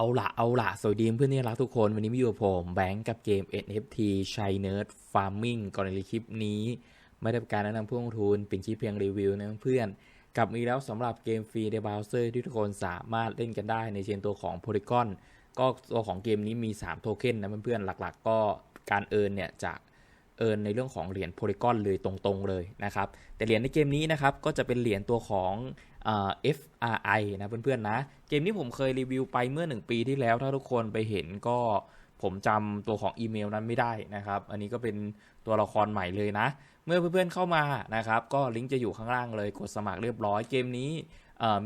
เอาละเอาละสวัสดีเพื่อนที่รักทุกคน วันนี้มาอยู่กับผมแบงก์กับเกม NFT Shy Nerd Farming ก่อนในคลิปนี้ ไม่ได้เป็นการแนะนำผู้ลงทุนเป็นคลิปเพียงรีวิวนะเพื่อนกลับมีแล้วสำหรับเกมฟรีในเบราว์เซอร์ที่ทุกคนสามารถเล่นกันได้ในเชนตัวของ Polygon ก็ตัวของเกมนี้มี 3 โทเค็นนะเพื่อนๆหลักๆ ก็การเอินเนี่ยจากเอินในเรื่องของเหรียญโพลีกอนเลยตรงๆเลยนะครับแต่เหรียญในเกมนี้นะครับก็จะเป็นเหรียญตัวของ FRI นะเพื่อนๆนะ เกมนี้ผมเคยรีวิวไปเมื่อ 1 ปีที่แล้ว ถ้าทุกคนไปเห็นก็ผมจำตัวของอีเมลนั้นไม่ได้นะครับ อันนี้ก็เป็นตัวละครใหม่เลยนะ เมื่อเพื่อนๆเข้ามานะครับ ก็ลิงก์จะอยู่ข้างล่างเลยกดสมัครเรียบร้อยเกมนี้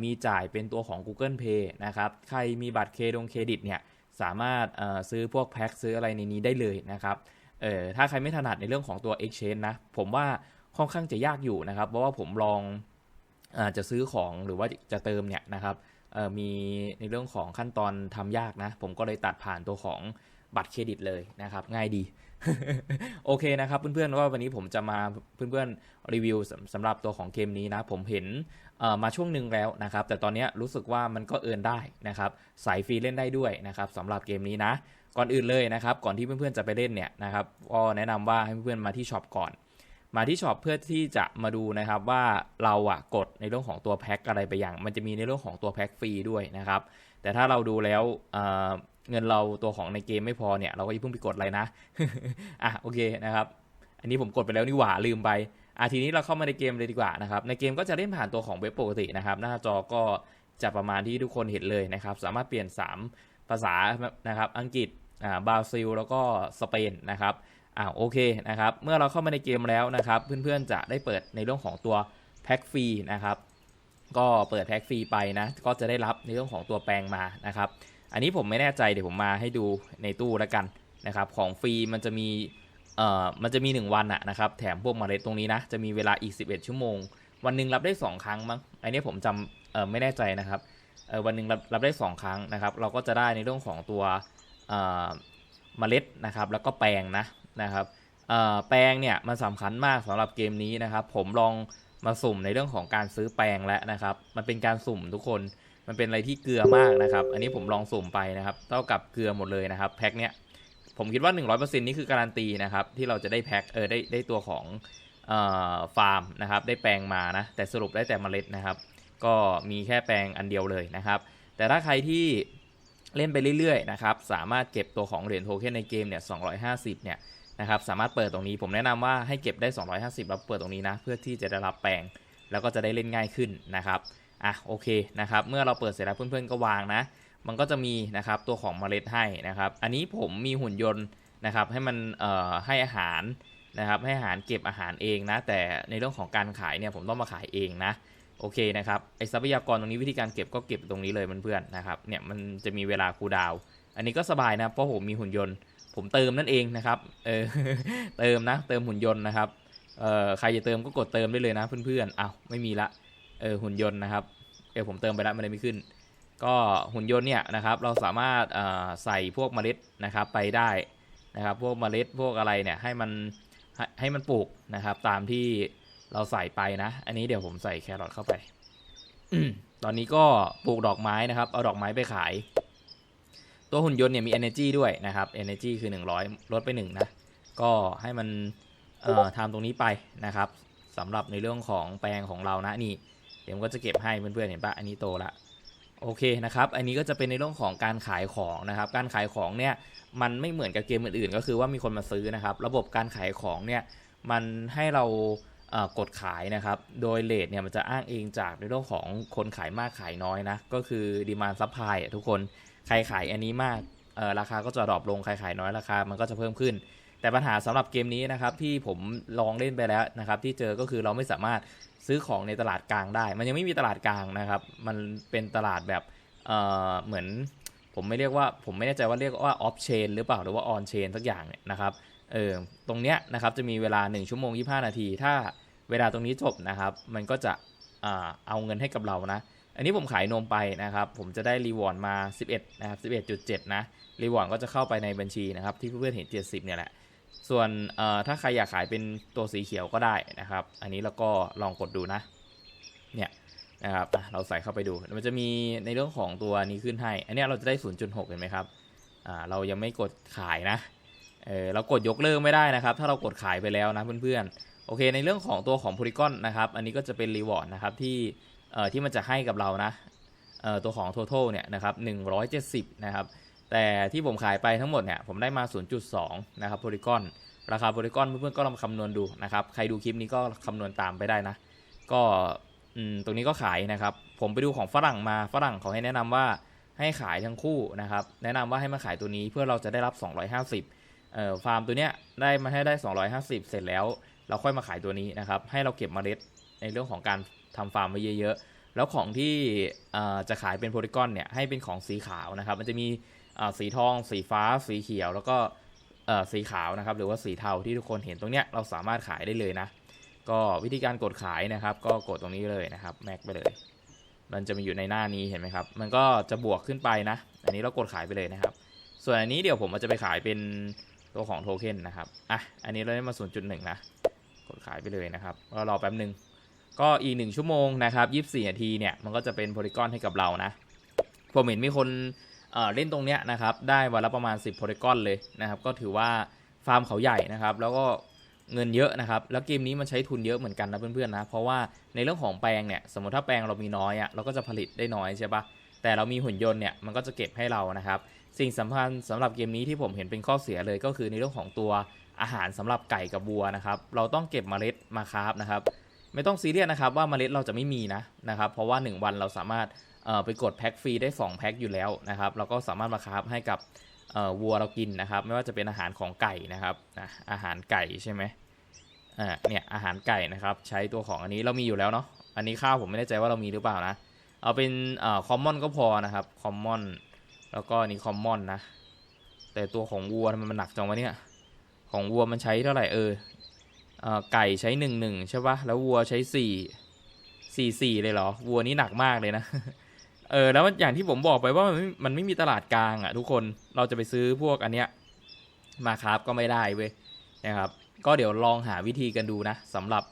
มีจ่ายเป็นตัวของ Google Pay นะครับ ใครมีบัตรเครดงเครดิตเนี่ยสามารถซื้อพวกแพ็คซื้ออะไรในนี้ได้เลยนะครับเออถ้าใครไม่ถนัดในเรื่องของตัว exchange นะ ผมว่าค่อนข้างจะยากอยู่นะครับ เพราะว่าผมลอง จะซื้อของหรือว่าจะเติมเนี่ยนะครับมีในเรื่องของขั้นตอนทำยากนะ ผมก็เลยตัดผ่านตัวของบัตรเครดิตเลยนะครับ ง่ายดีโอเคนะครับเพื่อนๆว่าวันนี้ผมจะมาเพื่อนๆรีวิวสำหรับตัวของเกมนี้นะ ผมเห็นมาช่วงหนึ่งแล้วนะครับ แต่ตอนนี้รู้สึกว่ามันก็เอินได้นะครับสายฟรีเล่นได้ด้วยนะครับสำหรับเกมนี้นะ ก่อนอื่นเลยนะครับ ก่อนที่เพื่อนๆจะไปเล่นเนี่ยนะครับก็แนะนำว่าให้เพื่อนๆมาที่ช็อปก่อน มาที่ช็อปเพื่อที่จะมาดูนะครับว่าเราอะกด ในเรื่องของตัวแพ็คอะไรไปอย่าง มันจะมีในเรื่องของตัวแพ็คฟรีด้วยนะครับ แต่ถ้าเราดูแล้วเงินเราตัวของในเกมไม่พอเนี่ยเราก็อย่าเพิ่งไปกดอะไรนะอะโอเคนะครับ อันนี้ผมกดไปแล้วนี่หว่าลืมไปอะทีนี้เราเข้ามาในเกมเลยดีกว่านะครับ ในเกมก็จะเล่นผ่านตัวของเว็บปกตินะครับ หน้าจอก็จะประมาณที่ทุกคนเห็นเลยนะครับ สามารถเปลี่ยน 3 ภาษานะครับ อังกฤษอ่าบราซิล แล้วก็สเปนนะครับอ่าโอเคนะครับ เมื่อเราเข้ามาในเกมแล้วนะครับ เพื่อนๆจะได้เปิดในเรื่องของตัว แพ็กฟรีนะครับ ก็เปิดแพ็กฟรีไปนะ ก็จะได้รับในเรื่องของตัวแปลงมานะครับ อันนี้ผมไม่แน่ใจเดี๋ยวผมมาให้ดูในตู้แล้วกันนะครับ ของฟรีมันจะมีเอ่อมันจะมี 1 วันอะนะครับ แถมพวกเมล็ดตรงนี้นะ จะมีเวลาอีก 11 ชั่วโมง วันหนึ่งรับได้ 2 ครั้งมั้ง อันนี้ผมจำเอ่อไม่แน่ใจนะครับเออวันหนึ่งรับรับได้ 2 ครั้งนะครับ เราก็จะได้ในเรื่องของตัวเอ่อมล็ดนะครับ แล้วก็แปลงนะนะครับเอ่อแปลงเนี่ยมันสำคัญมากสำหรับเกมนี้นะครับ ผมลอง มาสุ่มในเรื่องของการซื้อแปลงแล้วนะครับ มันเป็นการสุ่มทุกคน มันเป็นอะไรที่เกลือมากนะครับ อันนี้ผมลองสุ่มไปนะครับ เท่ากับเกลือหมดเลยนะครับแพ็คเนี้ย ผมคิดว่า 100%นี่คือการันตีนะครับที่เราจะได้แพ็ค เออได้ได้ตัวของฟาร์มนะครับ ได้แปลงมานะ แต่สรุปได้แต่เมล็ดนะครับ ก็มีแค่แปลงอันเดียวเลยนะครับ แต่ถ้าใครที่เล่นไปเรื่อยๆนะครับ สามารถเก็บตัวของเหรียญโทเค็นในเกมเนี่ย250เนี่ย นะครับสามารถเปิดตรงนี้ผมแนะนำว่าให้เก็บได้ 250แล้วเปิดตรงนี้นะเพื่อที่จะได้รับแปลงแล้วก็จะได้เล่นง่ายขึ้นนะครับอะโอเคนะครับเมื่อเราเปิดเสร็จแล้วเพื่อนๆก็วางนะ มันก็จะมีนะครับตัวของเมล็ดให้นะครับ อันนี้ผมมีหุ่นยนต์นะครับให้มันเอ่อให้อาหารนะครับให้อาหารเก็บอาหารเองนะ แต่ในเรื่องของการขายเนี่ยผมต้องมาขายเองนะโอเคนะครับไอทรัพยากรตรงนี้วิธีการเก็บก็เก็บตรงนี้เลยเพื่อนๆนะครับเนี่ยมันจะมีเวลาคูดาว อันนี้ก็สบายนะเพราะผมมีหุ่นยนต์ ผมเติมนั่นเองนะครับ เออเติมนะ เติมหุ่นยนต์นะครับ เอ่อใครจะเติมก็กดเติมได้เลยนะเพื่อนๆอ้าวไม่มีละ เออหุ่นยนต์นะครับ เออผมเติมไปแล้วมันเลยไม่ขึ้น ก็หุ่นยนต์เนี่ยนะครับ เราสามารถใส่พวกเมล็ดนะครับไปได้นะครับ พวกเมล็ดพวกอะไรเนี่ยให้มันให้มันปลูกนะครับ ตามที่เราใส่ไปนะ อันนี้เดี๋ยวผมใส่แครอทเข้าไปตอนนี้ก็ปลูกดอกไม้นะครับ เอาดอกไม้ไปขาย ตัวหุ่นยนต์เนี่ยมี energy ด้วยนะครับ energy คือ 100 ลดไป 1 นะ ก็ให้มันเอ่อทำตรงนี้ไปนะครับสำหรับในเรื่องของแปลงของเรานะนี่เดี๋ยวก็จะเก็บให้เพื่อนๆเห็นปะอันนี้โตละโอเคนะครับ อันนี้ก็จะเป็นในเรื่องของการขายของนะครับ การขายของเนี่ยมันไม่เหมือนกับเกมอื่นๆ ก็คือว่ามีคนมาซื้อนะครับ ระบบการขายของเนี่ยมันให้เรากดขายนะครับ โดยเลทเนี่ยมันจะอ้างเองจากในเรื่องของคนขายมากขายน้อยนะ ก็คือดีมานซัพพลายทุกคน ใครขายอันนี้มากราคาก็จะดรอปลงใครขายน้อยราคามันก็จะเพิ่มขึ้น แต่ปัญหาสำหรับเกมนี้นะครับที่ผมลองเล่นไปแล้วนะครับที่เจอก็คือเราไม่สามารถซื้อของในตลาดกลางได้ มันยังไม่มีตลาดกลางนะครับ มันเป็นตลาดแบบเเหมือนผมไม่เรียกว่าผมไม่แน่ใจว่าเรียกว่าออฟเชนหรือเปล่าหรือว่าออนเชนสักอย่างเนี่ยนะครับเออตรงเนี้ยนะครับจะมีเวลา 1 ชั่วโมง 25 นาที ถ้าเวลาตรงนี้จบนะครับ มันก็จะเอาเงินให้กับเรานะ อันนี้ผมขายนมไปนะครับ ผมจะได้รีวอร์ดมา 11 นะครับ 11.7 นะ รีวอร์ดก็จะเข้าไปในบัญชีนะครับ ที่เพื่อนๆเห็น 70 เนี่ยแหละ ส่วนถ้าใครอยากขายเป็นตัวสีเขียวก็ได้นะครับ อันนี้เราก็ลองกดดูนะ เนี่ยนะครับเราใส่เข้าไปดู มันจะมีในเรื่องของตัวนี้ขึ้นให้ อันนี้เราจะได้ 0.6 เห็นไหมครับอ่าเรายังไม่กดขายนะเออเรากดยกเลิกไม่ได้นะครับ ถ้าเรากดขายไปแล้วนะเพื่อนๆ โอเค ในเรื่องของตัวของโพลีกอนนะครับ อันนี้ก็จะเป็นรีวอร์ดนะครับที่ เอ่อที่มันจะให้กับเรานะเอ่อตัวของ total เนี่ยนะครับ170 นะครับ แต่ที่ผมขายไปทั้งหมดเนี่ยผมได้มา 0.2 นะครับโพลีกอนราคาโพลีกอนเพื่อนๆก็ลองคำนวณดูนะครับ ใครดูคลิปนี้ก็คำนวณตามไปได้นะ ก็ตรงนี้ก็ขายนะครับ ผมไปดูของฝรั่งมาฝรั่งเขาให้แนะนำว่าให้ขายทั้งคู่นะครับ แนะนำว่าให้มาขายตัวนี้เพื่อเราจะได้รับ 250เอ่อฟาร์มตัวเนี้ยได้มาให้ได้ 250 เสร็จแล้ว เราค่อยมาขายตัวนี้นะครับ ให้เราเก็บเมล็ดในเรื่องของการ ทำฟาร์มไว้เยอะๆ แล้วของที่จะขายเป็นโพลีกอนเนี่ยให้เป็นของสีขาวนะครับ มันจะมีสีทอง สีฟ้า สีเขียว แล้วก็สีขาวนะครับ หรือว่าสีเทาที่ทุกคนเห็นตรงเนี้ยเราสามารถขายได้เลยนะ ก็วิธีการกดขายนะครับ ก็กดตรงนี้เลยนะครับแม็กไปเลย มันจะมีอยู่ในหน้านี้เห็นไหมครับ มันก็จะบวกขึ้นไปนะ อันนี้เรากดขายไปเลยนะครับ ส่วนอันนี้เดี๋ยวผมจะไปขายเป็นตัวของโทเค็นนะครับ อะ อันนี้เราได้มา 0.1 นะ กดขายไปเลยนะครับ ก็รอแป๊บหนึ่ง ก็อีกหนึ่งชั่วโมงนะครับ24นาทีเนี่ยมันก็จะเป็นโพลีกอนให้กับเรานะผมเห็นมีคนเเล่นตรงเนี้ยนะครับได้วันละประมาณ 10โพลีกอนเลยนะครับก็ถือว่าฟาร์มเขาใหญ่นะครับแล้วก็เงินเยอะนะครับแล้วเกมนี้มันใช้ทุนเยอะเหมือนกันนะเพื่อนๆนะเพราะว่าในเรื่องของแปลงเนี่ยสมมติถ้าแปลงเรามีน้อยอะ่ะเราก็จะผลิตได้น้อยใช่ปะแต่เรามีหุ่นยนต์เนี่ยมันก็จะเก็บให้เรานะครับสิ่งสำคัญสำหรับเกมนี้ที่ผมเห็นเป็นข้อเสียเลยก็คือในเรื่องของตัวอาหารสำหรับไก่กับวัวนะครับเราต้องเก็บเมล็ดมาคราฟนะครับ ไม่ต้องซีเรียสนะครับว่าเมล็ดเราจะไม่มีนะนะครับ เพราะว่า 1 วันเราสามารถไปกดแพ็คฟรีได้ 2 แพ็คอยู่แล้วนะครับเราก็สามารถมาคราให้กับวัวเรากินนะครับ ไม่ว่าจะเป็นอาหารของไก่นะครับนะอาหารไก่ใช่ไหมอ่าเนี่ยอาหารไก่นะครับ ใช้ตัวของอันนี้เรามีอยู่แล้วเนาะอันนี้ข้าวผมไม่แน่ใจว่าเรามีหรือเปล่านะ เอาเป็นเอ่อคอมมอนก็พอนะครับคอมมอนแล้วก็นี่คอมมอนนะ แต่ตัวของวัวทำไมมันหนักจังวะเนี่ยของวัวมันใช้เท่าไหร่เออ ไก่ใช้หนึ่งหนึ่งใช่ปะแล้ววัวใช้สี่สี่สี่เลยเหรอ วัวนี่หนักมากเลยนะ เออ แล้วอย่างที่ผมบอกไปว่ามันไม่มันไม่มีตลาดกลางอะ ทุกคน เราจะไปซื้อพวกอันเนี้ย มาครับก็ไม่ได้เว้ย นะครับ ก็เดี๋ยวลองหาวิธีกันดูนะสำหรับ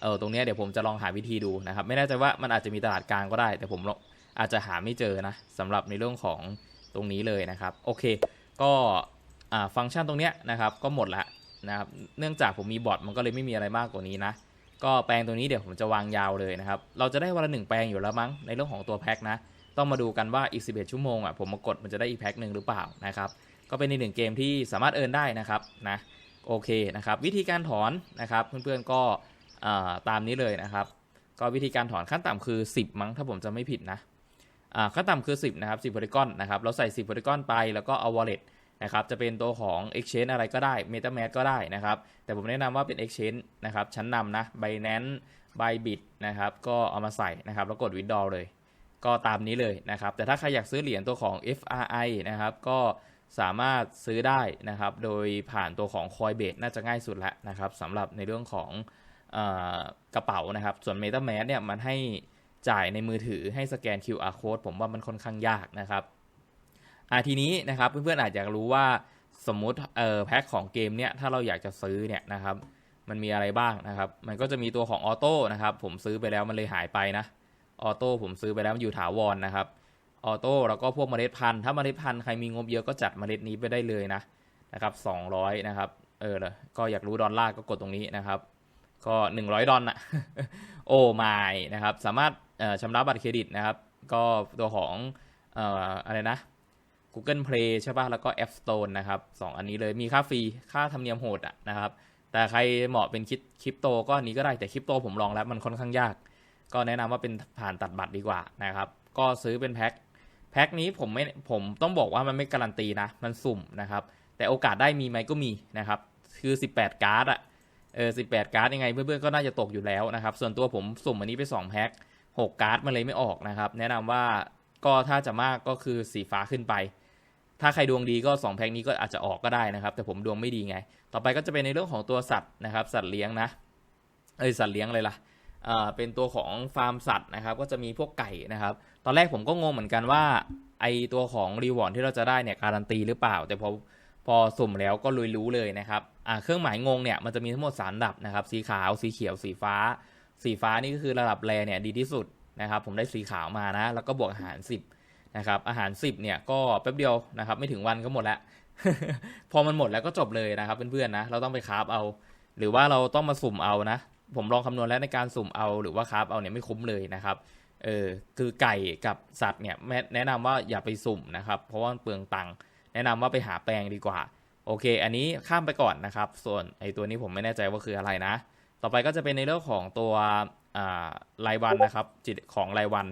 เออตรงเนี้ยเดี๋ยวผมจะลองหาวิธีดูนะครับ ไม่แน่ใจว่ามันอาจจะมีตลาดกลางก็ได้ แต่ผมอาจจะหาไม่เจอนะสำหรับในเรื่องของตรงนี้เลยนะครับ โอเค ก็อ่าฟังก์ชันตรงเนี้ยนะครับ ก็หมดละ นะครับ เนื่องจากผมมีบอทมันก็เลยไม่มีอะไรมากกว่านี้นะ ก็แปลงตัวนี้เดี๋ยวผมจะวางยาวเลยนะครับ เราจะได้วันละหนึ่งแปลงอยู่แล้วมั้งในเรื่องของตัวแพ็คนะ ต้องมาดูกันว่าอีก 11 ชั่วโมงอะผมมากดมันจะได้อีกแพ็คหนึ่งหรือเปล่านะครับ ก็เป็นในหนึ่งเกมที่สามารถเอินได้นะครับนะ โอเคนะครับ วิธีการถอนนะครับเพื่อนๆก็ตามนี้เลยนะครับ ก็วิธีการถอนขั้นต่ำคือ 10 มั้งถ้าผมจะไม่ผิดนะขั้นต่ำคือ 10 นะครับ 10โพลีกอนนะครับ เราใส่ 10โพลีกอนไป แล้วก็เอา wallet นะครับจะเป็นตัวของ exchange อะไรก็ได้ metamask ก็ได้นะครับ แต่ผมแนะนำว่าเป็น exchange นะครับชั้นนำนะ binance bybit นะครับก็เอามาใส่นะครับแล้วกด withdraw เลย ก็ตามนี้เลยนะครับ แต่ถ้าใครอยากซื้อเหรียญตัวของ FRI นะครับก็สามารถซื้อได้นะครับ โดยผ่านตัวของ Coinbase น่าจะง่ายสุดแล้วนะครับสำหรับในเรื่องของอกระเป๋านะครับ ส่วน MetaMask เนี่ยมันให้จ่ายในมือถือให้สแกน QR code ผมว่ามันค่อนข้างยากนะครับ อ่าทีนี้นะครับเพื่อนๆอาจจะรู้ว่าสมมุติเอ่อแพ็คของเกมเนี่ยถ้าเราอยากจะซื้อเนี่ยนะครับมันมีอะไรบ้างนะครับ มันก็จะมีตัวของออโต้นะครับผมซื้อไปแล้วมันเลยหายไปนะออโต้ผมซื้อไปแล้วมันอยู่ถาวรนะครับออโต้แล้วก็พวกเมล็ดพันธุ์ถ้าเมล็ดพันธุ์ใครมีงบเยอะก็จัดเมล็ดนี้ไปได้เลยนะนะครับ200นะครับเออเลยก็อยากรู้ดอลลาร์ก็กดตรงนี้นะครับ ก็ 100 ดอลนะโอ้ไม่นะครับ สามารถชำระบัตรเครดิตนะครับ ก็ตัวของอออะไรนะ Google Play ใช่ป่ะ แล้วก็ App Store นะครับสองอันนี้เลยมีค่าฟรี ค่าธรรมเนียมโหดอะนะครับ แต่ใครเหมาะเป็นคริปคริปโตก็อันนี้ก็ได้ แต่คริปโตผมลองแล้วมันค่อนข้างยาก ก็แนะนำว่าเป็นผ่านตัดบัตรดีกว่านะครับ ก็ซื้อเป็นแพ็ค แพ็คนี้ผมไม่ ผมต้องบอกว่ามันไม่การันตีนะ มันสุ่มนะครับ แต่โอกาสได้มีไหมก็มีนะครับ คือ 18 การ์ดอะเออ18การ์ดยังไงเพื่อนๆก็น่าจะตกอยู่แล้วนะครับ ส่วนตัวผมสุ่มอันนี้ไป2แพ็ค6การ์ดมันเลยไม่ออกนะครับ แนะนำว่าก็ถ้าจะมากก็คือสีฟ้าขึ้นไป ถ้าใครดวงดีก็2แพ็คนี้ก็อาจจะออกก็ได้นะครับ แต่ผมดวงไม่ดีไง ต่อไปก็จะเป็นในเรื่องของตัวสัตว์นะครับ สัตว์เลี้ยงนะเอ้ยสัตว์เลี้ยงเลยล่ะอ่าเป็นตัวของฟาร์มสัตว์นะครับ ก็จะมีพวกไก่นะครับ ตอนแรกผมก็งงเหมือนกันว่าไอตัวของรีวอร์ดที่เราจะได้เนี่ยการันตีหรือเปล่า แต่พอพอสุ่มแล้วก็ลุยรู้เลยนะครับอ่าเครื่องหมายงงเนี่ยมันจะมีทั้งหมดสามระดับนะครับ สีขาวสีเขียวสีฟ้า สีฟ้านี่ก็คือระดับแรเนี่ยดีที่สุดนะครับ ผมได้สีขาวมานะ แล้วก็บวกหาร 10 นะครับอาหาร 10เนี่ยก็แป๊บเดียวนะครับไม่ถึงวันก็หมดแล้วพอมันหมดแล้วก็จบเลยนะครับเพื่อนๆนะเราต้องไปคาฟเอา หรือว่าเราต้องมาสุ่มเอานะ ผมลองคำนวณแล้วในการสุ่มเอาหรือว่าคาฟเอาเนี่ยไม่คุ้มเลยนะครับเออคือไก่กับสัตว์เนี่ยแนะนะนำว่าอย่าไปสุ่มนะครับ เพราะว่าเปลืองตังค์แนะนำว่าไปหาแปลงดีกว่า โอเค อันนี้ข้ามไปก่อนนะครับ ส่วนไอตัวนี้ผมไม่แน่ใจว่าคืออะไรนะ ต่อไปก็จะเป็นในเรื่องของตัวอ่ารายวันนะครับจิตของรายวัน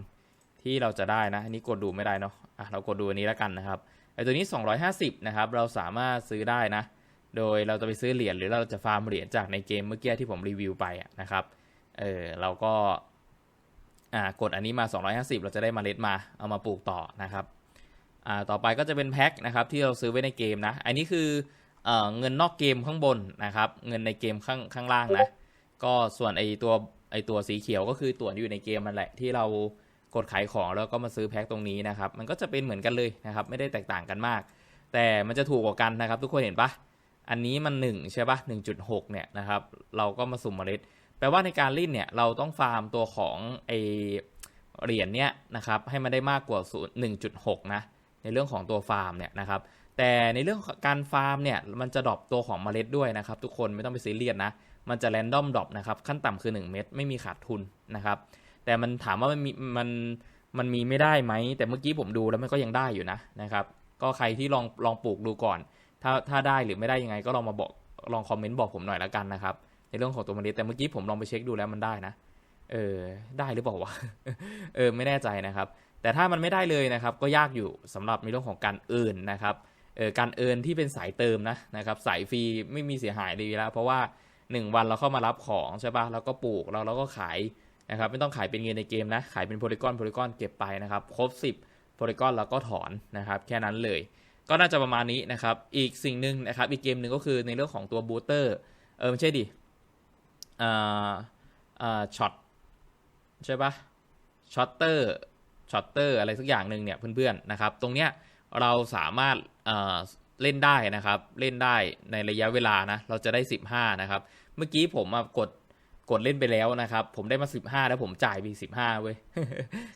ที่เราจะได้นะอันนี้กดดูไม่ได้เนาะอะเรากดดูอันนี้แล้วกันนะครับไอตัวนี้ 250 นะครับ เราสามารถซื้อได้นะ โดยเราจะไปซื้อเหรียญหรือเราจะฟาร์มเหรียญจากในเกมเมื่อกี้ที่ผมรีวิวไปนะครับ เออเราก็อ่ากดอันนี้มา 250 เราจะได้มเมล็ดมาเอามาปลูกต่อนะครับอ่าต่อไปก็จะเป็นแพ็คนะครับที่เราซื้อไว้ในเกมนะ อันนี้คือเอ่อเงินนอกเกมข้างบนนะครับ เงินในเกมข้างข้างล่างนะ ก็ส่วนไอตัวไอตัวสีเขียวก็คือตัวที่อยู่ในเกมมันแหละที่เรา กดขายของแล้วก็มาซื้อแพ็คตรงนี้นะครับ มันก็จะเป็นเหมือนกันเลยนะครับ ไม่ได้แตกต่างกันมาก แต่มันจะถูกกว่ากันนะครับ ทุกคนเห็นปะอันนี้มัน 1 ใช่ปะ1.6 เนี่ยนะครับ เราก็มาสุ่มเมล็ด แปลว่าในการลิ้นเนี่ยเราต้องฟาร์มตัวของไอเหรียญเนี่ยนะครับให้มันได้มากกว่า 1.6 นะ ในเรื่องของตัวฟาร์มเนี่ยนะครับ แต่ในเรื่องการฟาร์มเนี่ยมันจะดรอปตัวของเมล็ดด้วยนะครับ ทุกคนไม่ต้องไปซีเรียสนะ มันจะแรนดอมดรอปนะครับขั้นต่ำคือ 1 เม็ดไม่มีขาดทุนนะครับ แต่มันถามว่ามันมีมันมันมีไม่ได้ไหม แต่เมื่อกี้ผมดูแล้วมันก็ยังได้อยู่นะนะครับ ก็ใครที่ลองลองปลูกดูก่อน ถ้าถ้าได้หรือไม่ได้ยังไง ก็ลองมาบอกลองคอมเมนต์บอกผมหน่อยละกันนะครับ ในเรื่องของตัวเมล็ดแต่เมื่อกี้ผมลองไปเช็คดูแล้วมันได้นะ เออ ได้หรือเปล่าวะเออไม่แน่ใจนะครับ แต่ถ้ามันไม่ได้เลยนะครับ ก็ยากอยู่สำหรับในเรื่องของการเอินนะครับเออการเอินที่เป็นสายเติมนะนะครับ สายฟรีไม่มีเสียหายดีแล้ว เพราะว่า 1 วันเราเข้ามารับของใช่ปะแล้วก็ปลูกเราเราก็ขาย นะครับไม่ต้องขายเป็นเงินในเกมนะขายเป็นโพลีกอนโพลีกอนเก็บไปนะครับครบ 10โพลีกอนเราก็ถอนนะครับแค่นั้นเลย ก็น่าจะประมาณนี้นะครับอีกสิ่งหนึ่งนะครับอีกเกมหนึ่งก็คือในเรื่องของตัวบูเตอร์เออไม่ใช่ดิอ่าอ่าช็อตใช่ปะช็อตเตอร์ช็อตเตอร์อะไรสักอย่างหนึ่งเนี่ยเพื่อนๆนะครับตรงเนี้ยเราสามารถเอ่อเล่นได้นะครับ เล่นได้ในระยะเวลานะ เราจะได้ 15 นะครับ เมื่อกี้ผมกด กดเล่นไปแล้วนะครับ ผมได้มา 15 แล้วผมจ่ายไป15 เว้ย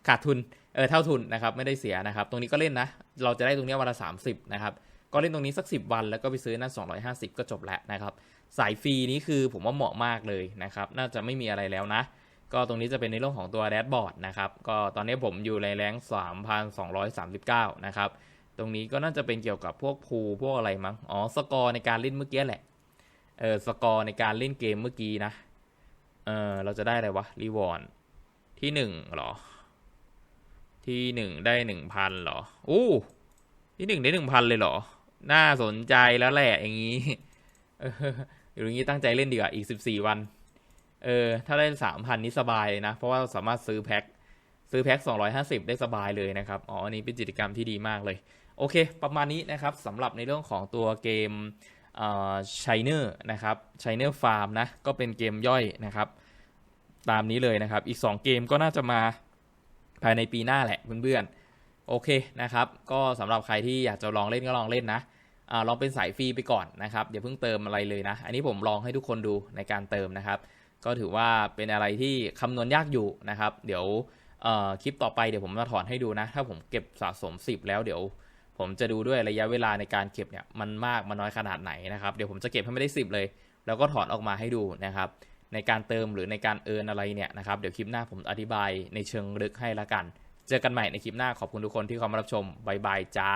ขาดทุน เออ เท่าทุนนะครับ ไม่ได้เสียนะครับ ตรงนี้ก็เล่นนะ เราจะได้ตรงนี้วันละ 30 นะครับ ก็เล่นตรงนี้สัก 10 วันแล้วก็ไปซื้อนั่น250 ก็จบแล้วนะครับ สายฟรีนี้คือผมว่าเหมาะมากเลยนะครับ น่าจะไม่มีอะไรแล้วนะ ก็ตรงนี้จะเป็นในเรื่องของตัวแดชบอร์ดนะครับ ก็ตอนนี้ผมอยู่ในแรง3,239 นะครับ ตรงนี้ก็น่าจะเป็นเกี่ยวกับพวกพูพวกอะไรมั้ง อ๋อ สกอร์ในการเล่นเมื่อกี้แหละ เออ สกอร์ในการเล่นเกมเมื่อกี้นะ เออเราจะได้อะไรวะรีวอร์ดที่หนึ่งหรอ ที่หนึ่งได้หนึ่งพันหรออู้ที่หนึ่งได้หนึ่งพันเลยเหรอ น่าสนใจแล้วแหละอย่างนี้เอออย่างนี้ตั้งใจเล่นดีกว่าอีกสิบสี่วัน เออ ถ้าได้สามพันนี้สบายเลยนะ เพราะว่าเราสามารถซื้อแพ็คซื้อแพ็ค250ได้สบายเลยนะครับ อ๋อ อันนี้เป็นกิจกรรมที่ดีมากเลย โอเค ประมาณนี้นะครับสำหรับในเรื่องของตัวเกม ชัยเนอร์นะครับชัยเนอร์ฟาร์มนะก็เป็นเกมย่อยนะครับ ตามนี้เลยนะครับ อีก 2 เกมก็น่าจะมาภายในปีหน้าแหละเพื่อนๆโอเคนะครับ ก็สำหรับใครที่อยากจะลองเล่นก็ลองเล่นนะอลองเป็นสายฟรีไปก่อนนะครับอย่าเพิ่งเติมอะไรเลยนะ อันนี้ผมลองให้ทุกคนดูในการเติมนะครับ ก็ถือว่าเป็นอะไรที่คำนวณยากอยู่นะครับ เดี๋ยวคลิปต่อไปเดี๋ยวผมมาถอนให้ดูนะ ถ้าผมเก็บสะสม 10 แล้วเดี๋ยว ผมจะดูด้วยระยะเวลาในการเก็บเนี่ยมันมากมันน้อยขนาดไหนนะครับเดี๋ยวผมจะเก็บให้ไม่ได้ 10 เลย แล้วก็ถอนออกมาให้ดูนะครับ ในการเติมหรือในการเอินอะไรเนี่ยนะครับเดี๋ยวคลิปหน้าผมอธิบายในเชิงลึกให้ละกัน เจอกันใหม่ในคลิปหน้าขอบคุณทุกคนที่เข้ามารับชมบายบายจ้า